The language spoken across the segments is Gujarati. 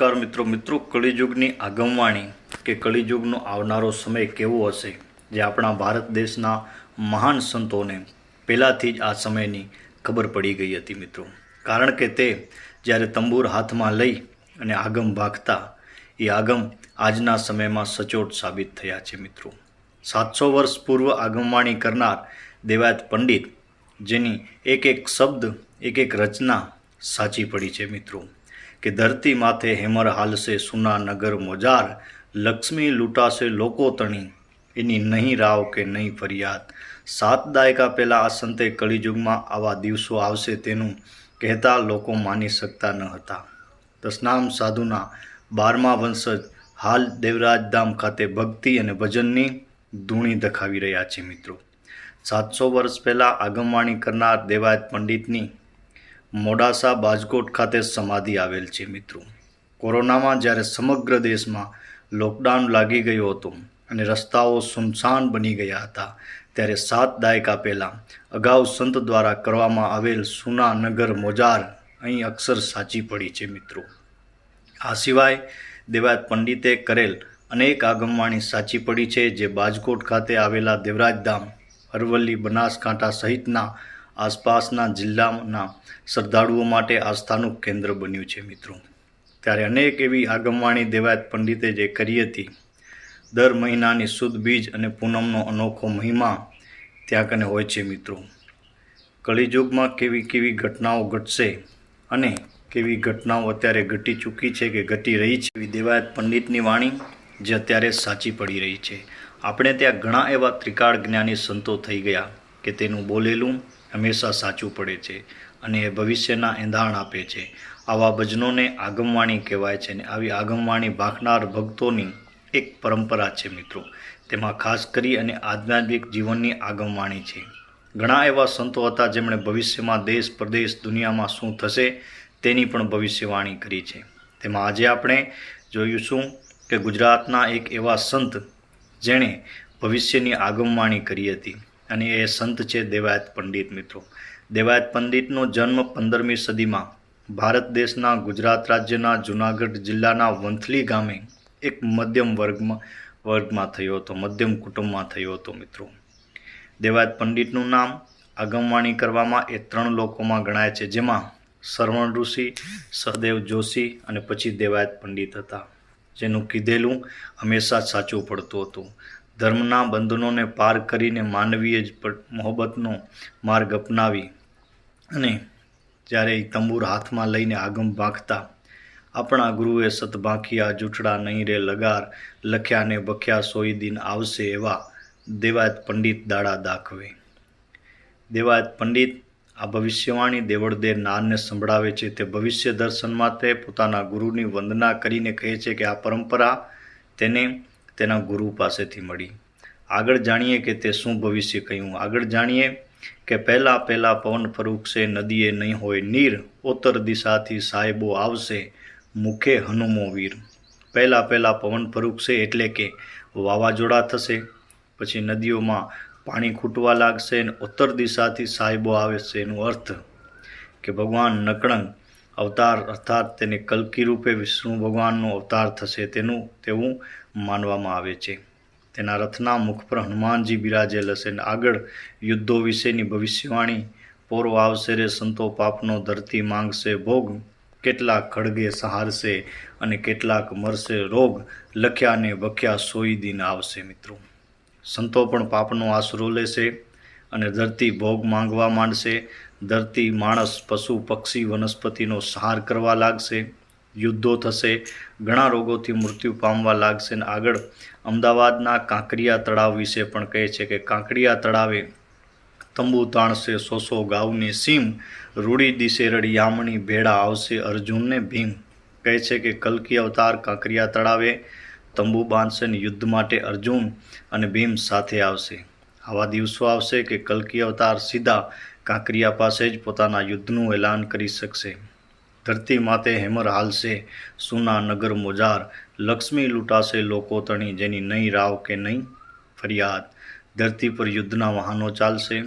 નમસ્કાર મિત્રો મિત્રો કળીયુગની આગમવાણી કે કળીયુગનો આવનારો સમય કેવો હશે, જે આપણા ભારત દેશના મહાન સંતોને પહેલાંથી જ આ સમયની ખબર પડી ગઈ હતી મિત્રો. કારણ કે તે જ્યારે તંબુર હાથમાં લઈ અને આગમ ભાગતા, એ આગમ આજના સમયમાં સચોટ સાબિત થયા છે મિત્રો. સાતસો વર્ષ પૂર્વ આગમવાણી કરનાર દેવાયત પંડિત, જેની એક એક શબ્દ, એક એક રચના સાચી પડી છે મિત્રો. કે ધરતી માથે હેમર હાલશે સુના નગર મોજાર, લક્ષ્મી લૂંટાશે લોકો તણી. એની નહીં રાવ કે નહીં ફરિયાદ. સાત દાયકા પહેલાં આ સંતે કળિયુગમાં આવા દિવસો આવશે તેનું કહેતા લોકો માની શકતા ન હતા. તસ્નામ સાધુના બારમા વંશજ હાલ દેવરાજ ધામ ખાતે ભક્તિ અને ભજનની ધૂણી દખાવી રહ્યા છે મિત્રો. સાતસો વર્ષ પહેલાં આગમવાણી કરનાર દેવાયત પંડિતની મોડાસા બાજકોટ ખાતે સમાધિ આવેલ છે, મિત્રો. કોરોનામાં જ્યારે સમગ્ર દેશમાં લોકડાઉન લાગી ગયું હતું અને રસ્તાઓ સુમસાન બની ગયા હતા, ત્યારે સાત દાયકા પહેલાં અગાઉ સંત દ્વારા કરવામાં આવેલ સુના નગર મોજાર અહીં અક્ષર સાચી પડી છે, મિત્રો. આ સિવાય દેવાયત પંડિતે કરેલ અનેક આગમવાણી સાચી પડી છે, જે બાજકોટ ખાતે આવેલા દેવરાજ ધામ, અરવલ્લી, બનાસકાંઠા સહિતના આસપાસના જિલ્લાના શ્રદ્ધાળુઓ માટે આસ્થાનું કેન્દ્ર બન્યું છે, મિત્રો. ત્યારે અનેક એવી આગમવાણી દેવાયત પંડિતે જે કરી હતી. દર મહિનાની શુદ્ધ બીજ અને પૂનમનો અનોખો મહિમા ત્યાં કને હોય છે, મિત્રો. કળીયુગમાં કેવી કેવી ઘટનાઓ ઘટશે અને કેવી ઘટનાઓ અત્યારે ઘટી ચૂકી છે કે ઘટી રહી છે એવી દેવાયત પંડિતની વાણી જે અત્યારે સાચી પડી રહી છે. આપણે ત્યાં ઘણા એવા ત્રિકાળ જ્ઞાની સંતો થઈ ગયા કે તેનું બોલેલું હંમેશા સાચું પડે છે અને ભવિષ્યના એંધાણ આપે છે. આવા ભજનોને આગમવાણી કહેવાય છે અને આવી આગમવાણી ભાખનાર ભક્તોની એક પરંપરા છે મિત્રો. તેમાં ખાસ કરી અને આધ્યાત્મિક જીવનની આગમવાણી છે. ઘણા એવા સંતો હતા જેમણે ભવિષ્યમાં દેશ, પ્રદેશ, દુનિયામાં શું થશે તેની પણ ભવિષ્યવાણી કરી છે. તેમાં આજે આપણે જોઈશું કે ગુજરાતના એક એવા સંત જેણે ભવિષ્યની આગમવાણી કરી હતી. અને એ સંત છે દેવાયત પંડિત મિત્રો. દેવાયત પંડિતનો જન્મ પંદરમી સદીમાં ભારત દેશના ગુજરાત રાજ્યના જૂનાગઢ જિલ્લાના વંથલી ગામે એક મધ્યમ વર્ગમાં વર્ગમાં થયો હતો, મધ્યમ કુટુંબમાં થયો હતો મિત્રો. દેવાયત પંડિતનું નામ આગમવાણી કરવામાં એ ત્રણ લોકોમાં ગણાય છે, જેમાં શ્રવણ ઋષિ, સહદેવ જોશી અને પછી દેવાયત પંડિત હતા, જેનું કીધેલું હંમેશા સાચું પડતું હતું. ધર્મના બંધનોને પાર કરીને માનવીય જ મોહબ્બતનો માર્ગ અપનાવી અને જ્યારે એ તંબુર હાથમાં લઈને આગમ ભાંખતા આપણા ગુરુએ સતભાંખિયા જૂઠડા નહીં રે લગાર, લખ્યા ને બખ્યા સોઈ દિન આવશે એવા દેવાયત પંડિત દાડા દાખવે. દેવાયત પંડિત આ ભવિષ્યવાણી દેવળદેર નાનને સંભળાવે છે. તે ભવિષ્ય દર્શન માટે પોતાના ગુરુની વંદના કરીને કહે છે કે આ પરંપરા તેને તેના ગુરુ પાસેથી મળી. આગળ જાણીએ કે તે શું ભવિષ્ય કહ્યું? આગળ જાણીએ કે પહેલાં પહેલાં પવન ફરૂકશે નદીએ નહીં હોય નીર, ઉત્તર દિશાથી સાહેબો આવશે, મુખે હનુમો વીર. પહેલાં પહેલાં પવન ફરૂકશે એટલે કે વાવાઝોડા થશે. પછી નદીઓમાં પાણી ખૂટવા લાગશે અને ઉત્તર દિશાથી સાહેબો આવે છે એનો અર્થ કે ભગવાન નકળંગ અવતાર અર્થાત તેને કલ્કી રૂપે વિષ્ણુ ભગવાનનો અવતાર થશે તેનું તેવું માનવામાં આવે છે. તેના રથના મુખ પર હનુમાનજી બિરાજેલ હશે અને આગળ યુદ્ધો વિશેની ભવિષ્યવાણી, પોરો આવશે રે સંતો પાપનો ધરતી માંગશે ભોગ, કેટલાક ખડગે સહારશે અને કેટલાક મરશે રોગ, લખ્યા ને બખ્યા સોઈ દિન આવશે મિત્રો. સંતો પણ પાપનો આશરો લેશે અને ધરતી ભોગ માંગવા માંડશે ધરતી માણસ, પશુ, પક્ષી, વનસ્પતિનો સહાર કરવા લાગશે, યુદ્ધો થશે, ઘણા રોગોથી મૃત્યુ પામવા લાગશે અને આગળ અમદાવાદના કાંકરિયા તળાવ વિશે પણ કહે છે કે કાંકરિયા તળાવે તંબુ તાણશે, સોસો, ગાઉની, સીમ, રૂડી દિશે રડી યામણી ભેળા આવશે, અર્જુનને ભીમ કહે છે કે કલ્કી અવતાર કાંકરિયા તળાવે તંબુ બાંધશે ને યુદ્ધ માટે અર્જુન અને ભીમ સાથે આવશે. આવા દિવસો આવશે કે કલ્કી અવતાર સીધા કાંકરિયા પાસે જ પોતાના યુદ્ધનું એલાન કરી શકશે. ધરતી માતે હેમર હાલશે. સુના નગર મોજાર લક્ષ્મી લૂંટાશે લોકો તણી જેની નહીં રાવ કે નહીં ફરિયાદ. ધરતી પર યુદ્ધના વાહનો ચાલશે.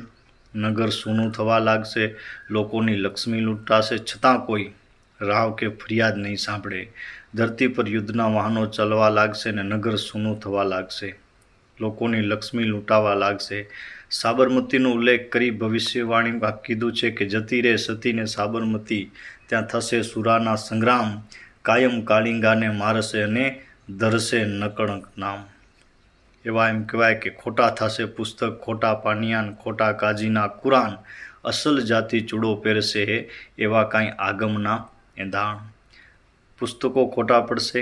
નગર સૂનું થવા લાગશે. લોકોની લક્ષ્મી લૂંટાશે. છતાં કોઈ રાવ કે ફરિયાદ નહીં સાંભળે. ધરતી પર યુદ્ધના વાહનો ચાલવા લાગશે ને નગર સૂનું થવા લાગશે. લોકોની લક્ષ્મી લૂંટાવા લાગશે. સાબરમતીનો ઉલ્લેખ કરી ભવિષ્યવાણીમાં કીધું છે કે જતી રહે સતીને સાબરમતી, ત્યાં થશે સુરાના સંગ્રામ, કાયમ કાલિંગાને મારશે અને ધરશે નકણક નામ. એવા એમ કહેવાય કે ખોટા થશે પુસ્તક, ખોટા પાનિયાન, ખોટા કાજીના કુરાન, અસલ જાતિ ચૂડો પહેરશે એવા કાંઈ આગમના એંધાણ. પુસ્તકો ખોટા પડશે,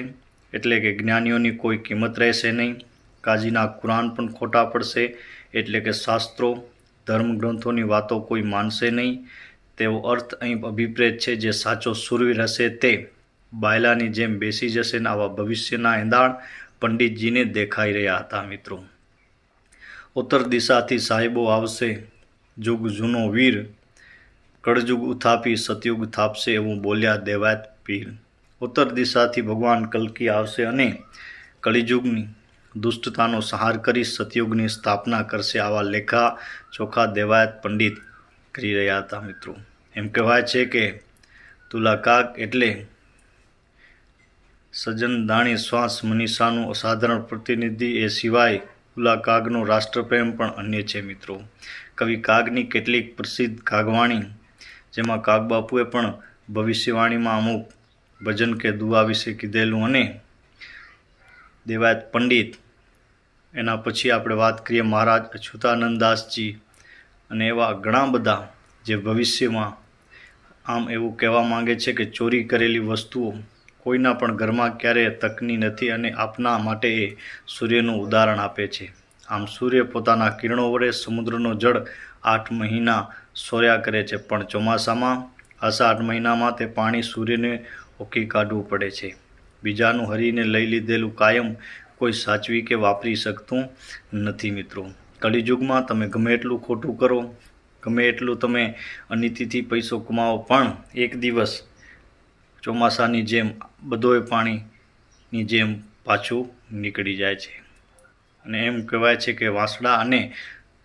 એટલે કે જ્ઞાનીઓની કોઈ કિંમત રહેશે નહીં. કાજીના કુરાન પણ ખોટા પડશે, એટલે કે શાસ્ત્રો, ધર્મગ્રંથોની વાતો કોઈ માનશે નહીં. તેવો અર્થ અહીં અભિપ્રેત છે, જે સાચો સુરવીર હશે તે બાયલાની જેમ બેસી જશે ને આવા ભવિષ્યના એંધાણ પંડિતજીને દેખાઈ રહ્યા હતા મિત્રો. ઉત્તર દિશાથી સાહેબો આવશે, જુગ જૂનો વીર, કળજુગ ઉથાપી, સતયુગ થાપશે એવું બોલ્યા દેવાત પીર. ઉત્તર દિશાથી ભગવાન કલ્કી આવશે અને કળિયુગની દુષ્ટતાનો સંહાર કરી સતયુગની સ્થાપના કરશે આવા લેખા ચોખા દેવાયત પંડિત કરી રહ્યા હતા મિત્રો. એમ કહેવાય છે કે તુલા કાક એટલે સજ્જન દાણી શ્વાસ મનીષાનું અસાધારણ પ્રતિનિધિ એ સિવાય તુલા કાગનો રાષ્ટ્રપ્રેમ પણ અન્ય છે મિત્રો. કવિ કાગની કેટલીક પ્રસિદ્ધ કાગવાણી, જેમાં કાગબાપુએ પણ ભવિષ્યવાણીમાં અમુક ભજન કે દુઆ વિશે કીધેલું અને દેવાયત પંડિત એના પછી આપણે વાત કરીએ મહારાજ અચ્યુતાનંદદાસજી અને એવા ઘણા બધા જે ભવિષ્યમાં આમ એવું કહેવા માંગે છે કે ચોરી કરેલી વસ્તુઓ કોઈના પણ ઘરમાં ક્યારેય તકની નથી અને આપના માટે એ સૂર્યનું ઉદાહરણ આપે છે. આમ સૂર્ય પોતાના કિરણો વડે સમુદ્રનો જળ આઠ મહિના સોર્યા કરે છે, પણ ચોમાસામાં આઠ મહિનામાં તે પાણી સૂર્યને ઓકી કાઢવું પડે છે. બીજાનું હરીને લઈ લીધેલું કાયમ કોઈ સાચવી કે વાપરી શકતું નથી મિત્રો. કલિયુગમાં તમે ગમે એટલું ખોટું કરો, ગમે એટલું તમે અનિતિથી પૈસો કમાવો, પણ એક દિવસ ચોમાસાની જેમ બધોય પાણીની જેમ પાછું નીકળી જાય છે. અને એમ કહેવાય છે કે વાંસડા અને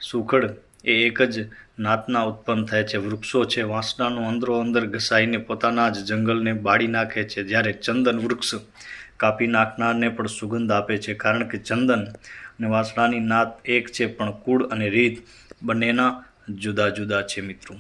સુખડ એ એક જ નાતના ઉત્પન્ન થાય છે. વૃક્ષો છે, વાંસડાનું અંદરો અંદર ઘસાઈને પોતાના જ જંગલને બાળી નાખે છે. જ્યારે ચંદન વૃક્ષ કાપી નાખનારને પણ સુગંધ આપે છે, કારણ કે ચંદન અને વાંસળાની નાત એક છે, પણ કુળ અને રીત બંનેના જુદા જુદા છે મિત્રો.